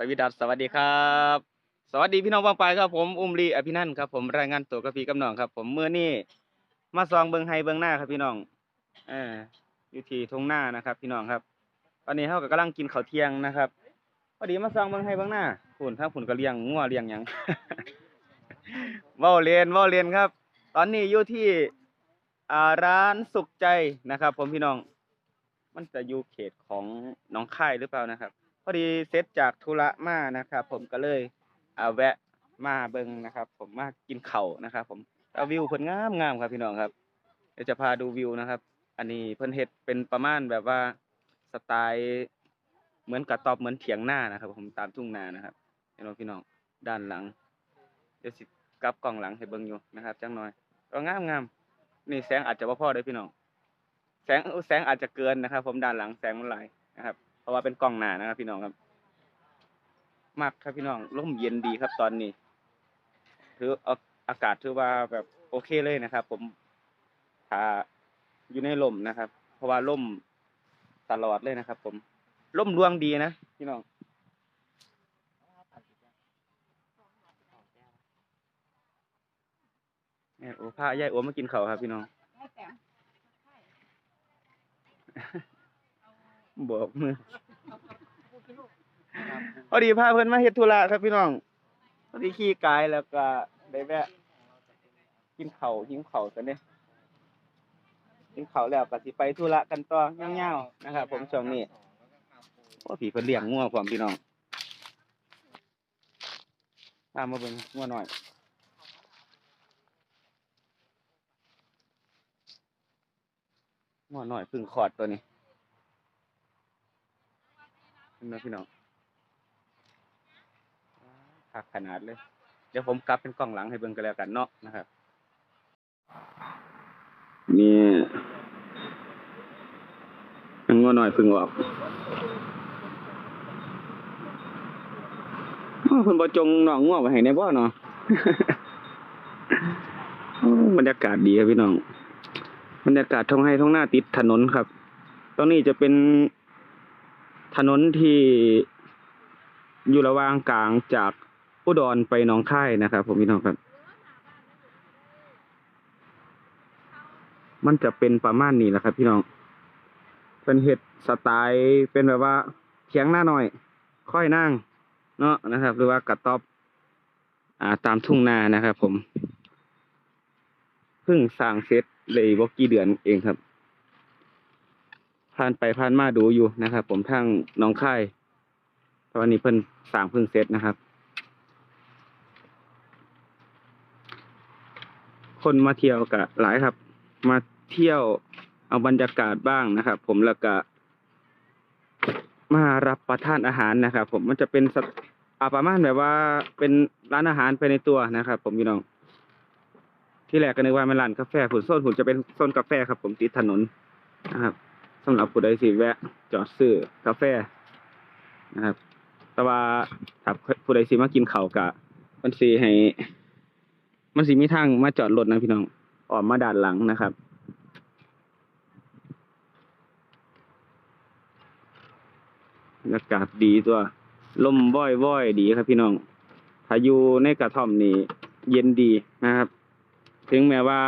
สวีดัสสวัสดีครับ สวัสดีพี่น้องบางปลายครับผมอุ้มลีอภินันท์ครับผมรายงานตัวกับพี่กับน้องครับ ผมเมื่อนี้มาซองเบิงไฮเบิงหน้าครับพี่น้องเอออยู่ที่ทงหน้านะครับ พี่น้องครับ ตอนนี้เขาก็กำลังกินข้าวเที่ยงนะครับพอดีมาซองเบิงไฮเบิงหน้าฝุ่นถ้าฝุ่นก็เลี้ยงงัวเลี้ยงหยัง เว้าเรียนเว้าเรียนครับ ตอนนี้อยู่ที่อ่าร้านสุขใจนะครับ ผมพี่น้อง มันจะอยู่เขตของหน้องค่ายหรือเปล่านะครับ อดีเสร็จากธุระมานะครับ ผมก็เลยอ่าแวะมาเบิงนะครับ ผมมากินเข้าวนะครับ ผมแล้ววิวเพิ่นงามงามครับพี่น้องครับเดี๋ยวจะพาดูวิวนะครับ อันนี้เพิ่นเฮ็ดเป็นประมาณแบบว่าสไตล์เหมือนกระต๊อบเหมือนเถียงหน้านะครับ ผมตามทุ่งนานะครับเห็นบ่พี่น้องด้านหลัง เดี๋ยวสิกลับกล้องหลังให้เบิ่งอยู่นะครับจังหน่อยก็งามงามนี่แสงอาจจะบ่พอเด้อพี่น้องแสงแสงอาจจะเกินนะครับ ผมด้านหลังแสงมันหลายนะครับ ราะว่าเป็นกล้องหน้านะครับ พี่น้องครับมากครับพี่น้องร่มเย็นดีครับตอนนี้ถือเอาอากาศถือว่าแบบโอเคเลยนะครับ ผมถ้าอยู่ในลมนะครับ เพราะว่าล่มตลอดเลยนะครับ ผมล่มรวงดีนะพี่น้องแม่ยโอ้พายายโอ้มากินเขาครับพี่น้อง บอกมือพอดีพาเพิ่นมาเฮ็ดธุระครับพี่น้องพอดีขี่กายแล้วก็ได้แวะกินข้าวหิวข้าวกันเด้กินข้าวแล้วก็สิไปธุระกันต่อยาวๆนะครับผมช่วงนี้โอ้พี่เพิ่นเลี้ยงงัวพร้อมพี่น้องตามมาเบิ่งงัวหน่อยงัวหน่อยเพึ่งคลอดตัวนี้ นไหมพี่น้องคักขนาดเลย เดี๋ยวผมกลับเป็นกล้องหลังให้เบิ่งกันแล้วกันเนาะนะครับนี่ยังงัวหน่อยพึ่งออกอ้าวเพิ่นบ่จงน้องงัวไว้ให้ในบ่เนาะโอ้บรรยากาศดีครับพี่น้อง บรรยากาศท้องไร่ท้องหน้าติดถนนครับ ตรงนี้จะเป็น ถนนที่อยู่ระหว่างกลางจากอุดรไปหนองคายนะครับ ผมพี่น้องครับ มันจะเป็นประมาณนี้แหละครับ พี่น้อง เป็นเห็ดสไตล์เป็นแบบว่าเถียงหน้าหน่อย ค่อยนั่ง เนาะนะครับ หรือว่ากระต๊อบอ่า ตามทุ่งนานะครับ ผม เพิ่งสร้างเสร็จเลยบ่กี่เดือนเองครับ ผ่านไปผ่านมาดูอยู่นะครับ ผมทางน้องค่ายตอนนี้เพิ่นสร้างเพิ่งเสร็จนะครับ คนมาเที่ยวกะหลายครับ มาเที่ยวเอาบรรยากาศบ้างนะครับ ผมแล้วก็มารับประทานอาหารนะครับ ผมมันจะเป็นสอาประมาณแบบว่าเป็นร้านอาหารไปในตัวนะครับ ผมพี่น้อง ที่แรกก็นึกว่าเป็นร้านกาแฟผุนโซนผุนจะเป็นโซนกาแฟครับ ผมติดถนนนะครับ สำหรับผู้ใดสิแวะ จอดซื้อกาแฟนะครับ แต่ว่าถ้าผู้ใดสิมากินข้าวกะมันสิให้ มันสิมีทางมาจอดรถนะพี่น้องออกมาด้านหลังนะครับบรรยากาศดีตัวลมว่อยว่อยดีครับพี่น้องถ้าอยู่ในกระท่อมนี่เย็นดีนะครับ ถึงแม้ว่า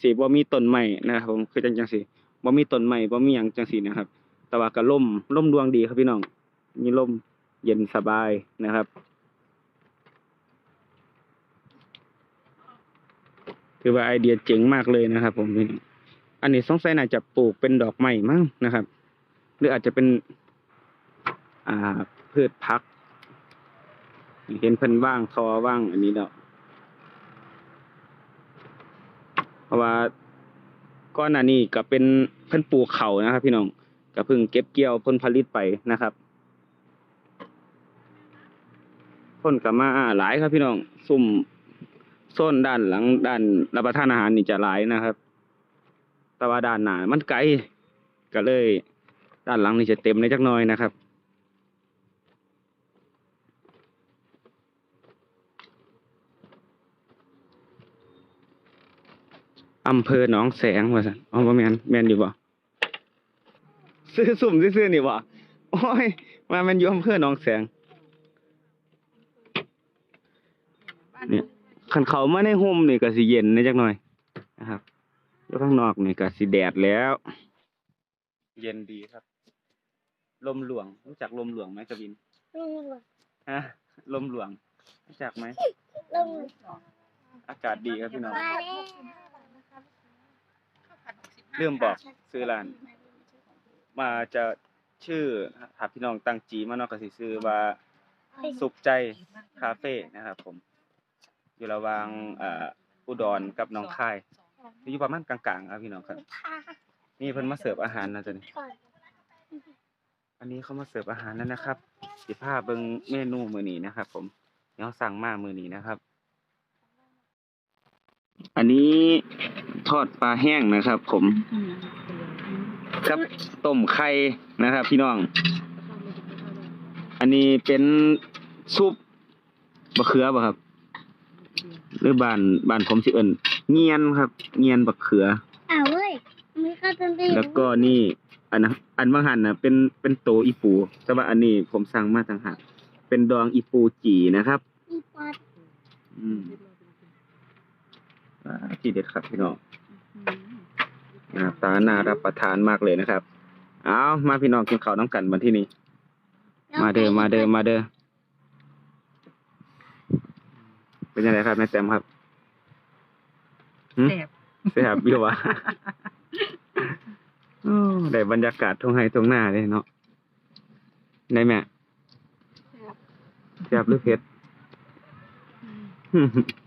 สิบ่มีต้นไม้นะครับผมคือจังจังสิ บ่มีต้นไม้บ่มีหยังจังซี่นะครับ แต่ว่าก็ล่มล่มดวงดีครับพี่น้อง มีล่มเย็นสบายนะครับ ถือว่าไอเดียเจ๋งมากเลยนะครับ ผมพี่น้องอันนี้สงสัยน่าจะปลูกเป็นดอกไม้มั้งนะครับ หรืออาจจะเป็น อ่าพืชพักเห็นเพิ่นว่างทอว่างอันนี้เนาะเพราะว่า ก้อนหน้านี้ก็เป็นเพิ่นปลูกเขานะครับ พี่น้องก็เพิ่งเก็บเกี่ยวผลผลิตไปนะครับพ่นก็มาหลายครับพี่น้องซุ่มโซนด้านหลังด้านรับประทานอาหารนี่จะหลายนะครับ แต่ว่าด้านหน้ามันไกลก็เลย ด้านหลังนี่จะเต็มในจักน้อยนะครับ อำเภอหนองแสงว่าซั่นอ๋อบ่แม่นแม่นอยู่บ่ซื้อสุ่มซื่อๆนี่บ่โอ้ยมาแม่นอยู่อำเภอหนองแสงเนี่ยคันเขามาในห่มนี่ก็สิเย็นในจักหน่อยนะครับอยู่ข้างนอกนี่ก็สิแดดแล้ว เย็นดีครับ ลมหลวงรู้จักลมหลวงไหมกบินลุงหลวงฮะลมหลวงรู้จักไหมลุงอากาศดีครับพี่น้องมาแล้ว เริ่มบอกซื้อร้าน มาจะชื่อหากพี่น้องตั้งจีมาเนาะก็สิซื้อว่าสุขใจคาเฟ่นะครับผม อยู่ระหว่างเอ่ออุดรกับหนองคาย อยู่ประมาณกลางๆครับพี่น้องครับพานี่เพิ่นมาเสิร์ฟอาหารนะจ๊ะนี่ก่อนอันนี้เขามาเสิร์ฟอาหารแล้วนะครับสิพาเบิ่งเมนูมื้อนี้นะครับ ผมเดี๋ยวสั่งมามื้อนี้นะครับ อันนี้ทอดปลาแห้งนะครับผมกับต้มไข่นะครับ พี่น้อง อันนี้เป็นซุปบะเขือบ่ครับ หรือบ้านบ้านผมสิเอิ้นเงียนครับ เงียนบักเขืออ้าวเว้ยมีข้าวต้มตีแล้วก็นี่อันนะอันบางหันนะเป็นเป็นโตอีปู แต่ว่าอันนี้ผมสั่งมาต่างหากเป็นดองอีปูจีนะครับอีปอดอืมอ่า ที่เด็ดครับพี่น้องหน้าตาน่ารับประทานมากเลยนะครับ เอามาพี่น้องกินข้าวน้ำกันวันที่นี้ มาเด้อมาเด้อมาเด้อเป็นยังไงครับแม่แต้มครับหึแซ่บแซ่บอยู่วะโอ้ได้บรรยากาศทงไห้ทงหน้าเลยเนาะได้แม่แซ่บหรือเผ็ด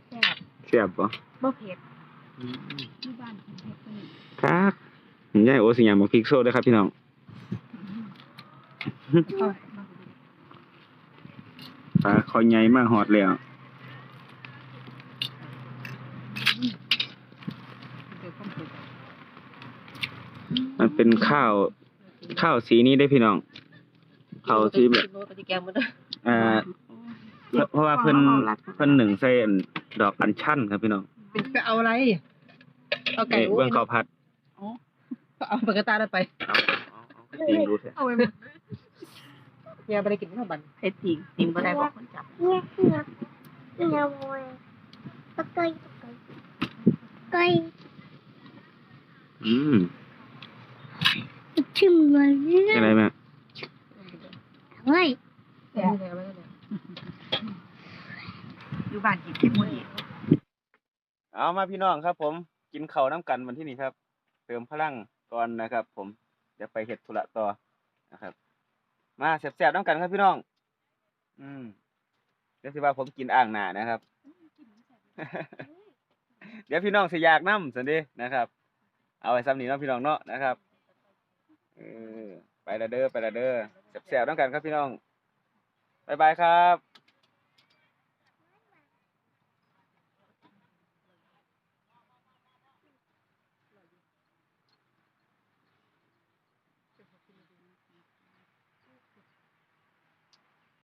แซ่บแซ่บปะ บ่เผ็ดที่บ้านกินเผ็ดตัวนี้ครับยายโอสิยามบอกพริกโซ่ด้วยครับพี่น้อง เอามาปลาคอยใหญ่มากหอดแล้วเดี๋ยวต้องเผ็ดมันเป็นข้าว ข้าวสีนี้ได้พี่น้องข้าวสีแบบโลกะทิแกงมันเด้ออ่าเพราะเพราะว่าเพิ่นเพิ่นหนึ่งใส่อันดอกอัญชันครับพี่น้อง เป็นไปเอาอะไร เอาไก่เอ้ยเบื้องข้าวผัดอ๋อเอาปากกาตาได้ไป เอาเอาเอาจริงดูเถอะเอาไปหมดเนี่ยบ่ได้กินข้าวบันเผ็ดจริงจริงบ่ได้บอกคนจับเนี่ยเนี่ยเนี่ยมวยตะไคร้ตะไคร้ไก่อืมชิมเลยเนี่ยอะไรแม่เฮ้ยแซ่บแล้วแล้วอยู่บ้านกินเผ็ดหมดอีก เอามาพี่น้องครับ ผมกินข้าวน้ำกันวันที่นี้ครับ เติมพลังก่อนนะครับ ผมเดี๋ยวไปเฮ็ดธุระต่อนะครับ มาแซ่บๆน้ำกันครับพี่น้อง อืมเดี๋ยวสิว่าผมกินอ่างหนานะครับ เดี๋ยวพี่น้องสิอยากน้ำสันดีนะครับ เอาไว้ซ้ำนี้เนาะพี่น้องเนาะนะครับเออไปละเด้อไปละเด้อแซ่บๆน้ำกันครับพี่น้องบ๊ายบายครับ